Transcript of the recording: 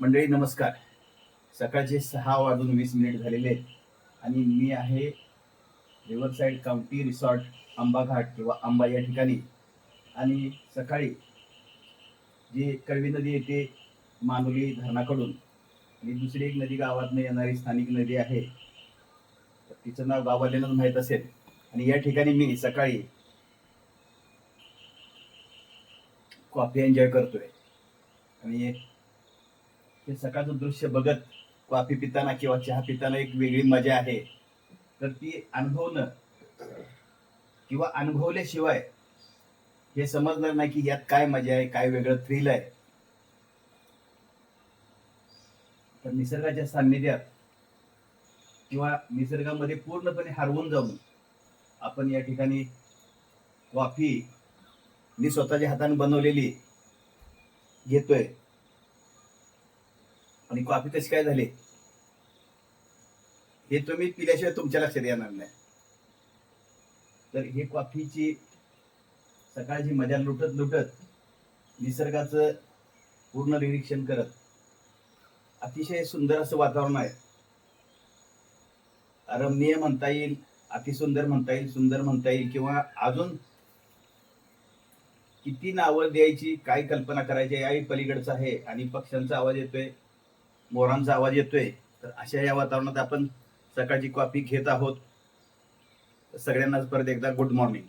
मंडळी नमस्कार. सकाळचे सहा वाजून वीस मिनिट झालेले आहेत आणि मी आहे रिव्हरसाईड काउंटी रिसॉर्ट आंबा घाट किंवा आंबा या ठिकाणी. आणि सकाळी जी कळवी नदी येते मानुली धरणाकडून आणि दुसरी एक नदी गावातनं येणारी स्थानिक नदी आहे. तर तिचं नाव गावाल्यानं माहीत असेल. आणि या ठिकाणी मी सकाळी कॉफी एन्जॉय करतोय. आणि हे सकाळचं दृश्य बघत कॉफी पिताना किंवा चहा पिताना एक वेगळी मजा आहे. तर ती अनुभवणं किंवा अनुभवल्याशिवाय हे समजणार नाही की यात काय मजा आहे काय वेगळं थ्रिल आहे. तर निसर्गाच्या सान्निध्यात किंवा निसर्गामध्ये पूर्णपणे हरवून जाऊन आपण या ठिकाणी कॉफी मी स्वतःच्या हाताने बनवलेली घेतोय. आणि कॉफी कशी काय झाली? हे तुम्ही पिल्याशिवाय तुमच्या लक्षात येणार नाही. तर हे कॉफीची सकाळची मजा लुटत लुटत निसर्गाचं पूर्ण निरीक्षण करत अतिशय सुंदर असं वातावरण आहे. रमणीय म्हणता येईल अतिसुंदर म्हणता येईल सुंदर म्हणता येईल किंवा अजून किती नावं द्यायची काय कल्पना करायची याही पलीकडचं आहे आणि पक्ष्यांचा आवाज येतोय. मोरांचा आवाज येतोय तर अशा या वातावरणात आपण सकाळची कॉफी घेत आहोत. सगळ्यांनाच परत एकदा गुड मॉर्निंग.